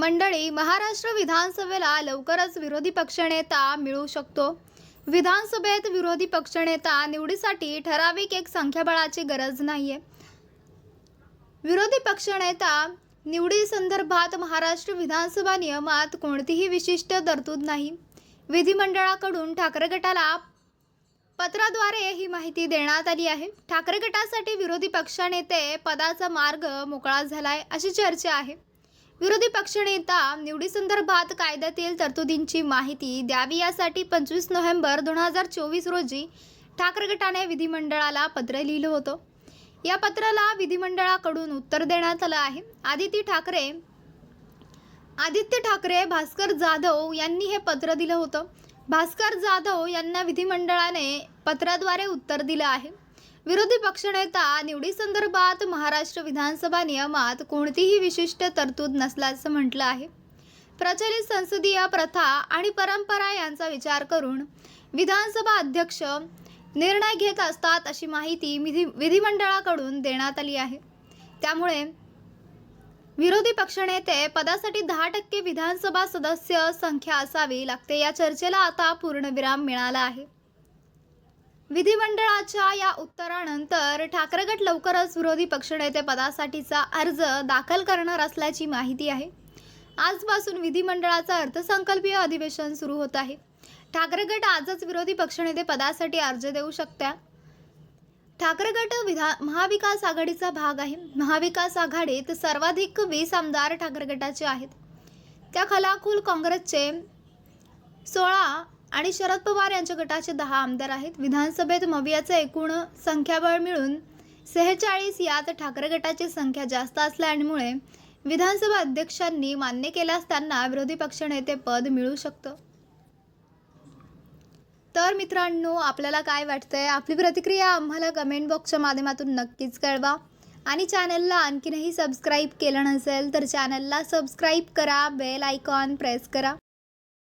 मंडळी महाराष्ट्र विधानसभेला लवकरच विरोधी पक्षनेता मिळू शकतो. विधानसभेत विरोधी पक्षनेता निवडीसाठी ठराविक एक संख्याबळाची गरज नाहीये. विरोधी पक्षनेता निवडी संदर्भात महाराष्ट्र विधानसभा नियमात कोणतीही विशिष्ट तरतूद नाही. विधिमंडळाकडून ठाकरे गटाला पत्राद्वारे ही माहिती देण्यात आली आहे. ठाकरे गटासाठी विरोधी पक्षनेते पदाचा मार्ग मोकळा झालाय अशी चर्चा आहे. विरोधी पक्षनेता निवडीसंदर्भात कायद्यातील तरतुदींची माहिती द्यावी यासाठी पंचवीस नोव्हेंबर दोन हजार चोवीस रोजी ठाकरे गटाने विधिमंडळाला पत्र लिहिलं होतं. या पत्राला विधिमंडळाकडून उत्तर देण्यात आलं आहे. आदिती ठाकरे आदित्य ठाकरे भास्कर जाधव यांनी हे पत्र दिलं होतं. भास्कर जाधव यांना विधिमंडळाने पत्राद्वारे उत्तर दिलं आहे. विरोधी पक्षनेता निवडीसंदर्भात महाराष्ट्र विधानसभा नियमात कोणतीही विशिष्ट तरतूद नसल्याचं म्हटलं आहे. प्रचलित संसदीय प्रथा आणि परंपरा यांचा विचार करून विधानसभा अध्यक्ष निर्णय घेत असतात अशी माहिती विधी विधिमंडळाकडून देण्यात आली आहे. त्यामुळे विरोधी पक्षनेते पदासाठी दहा टक्के विधानसभा सदस्य संख्या असावी लागते या चर्चेला आता पूर्णविराम मिळाला आहे. विधिमंडळाच्या या उत्तरानंतर ठाकरे गट लवकरच विरोधी पक्षनेते पदासाठीचा अर्ज दाखल करणार असल्याची माहिती आहे. आजपासून विधिमंडळाचं अर्थसंकल्पीय अधिवेशन सुरू होत आहे. ठाकरे गट आजच विरोधी पक्षनेते पदासाठी अर्ज देऊ शकत्या. ठाकरे गट विधा महाविकास आघाडीचा भाग आहे. महाविकास आघाडीत सर्वाधिक वीस आमदार ठाकरे गटाचे आहेत. त्या खलाखुल काँग्रेसचे सोळा आणि शरद पवार यांच्या गटाचे दहा आमदार आहेत. विधानसभेत मवियाचं एकूण संख्याबळ मिळून सेहेचाळीस यात ठाकरे गटाची संख्या जास्त असल्यामुळे विधानसभा अध्यक्षांनी मान्य केल्यास त्यांना विरोधी पक्षनेते पद मिळू शकतं. तर मित्रांनो आपल्याला काय वाटतंय? आपली प्रतिक्रिया आम्हाला कमेंट बॉक्सच्या माध्यमातून नक्कीच कळवा. आणि चॅनलला आणखीनही सबस्क्राईब केलं नसेल तर चॅनलला सबस्क्राईब करा बेल आयकॉन प्रेस करा.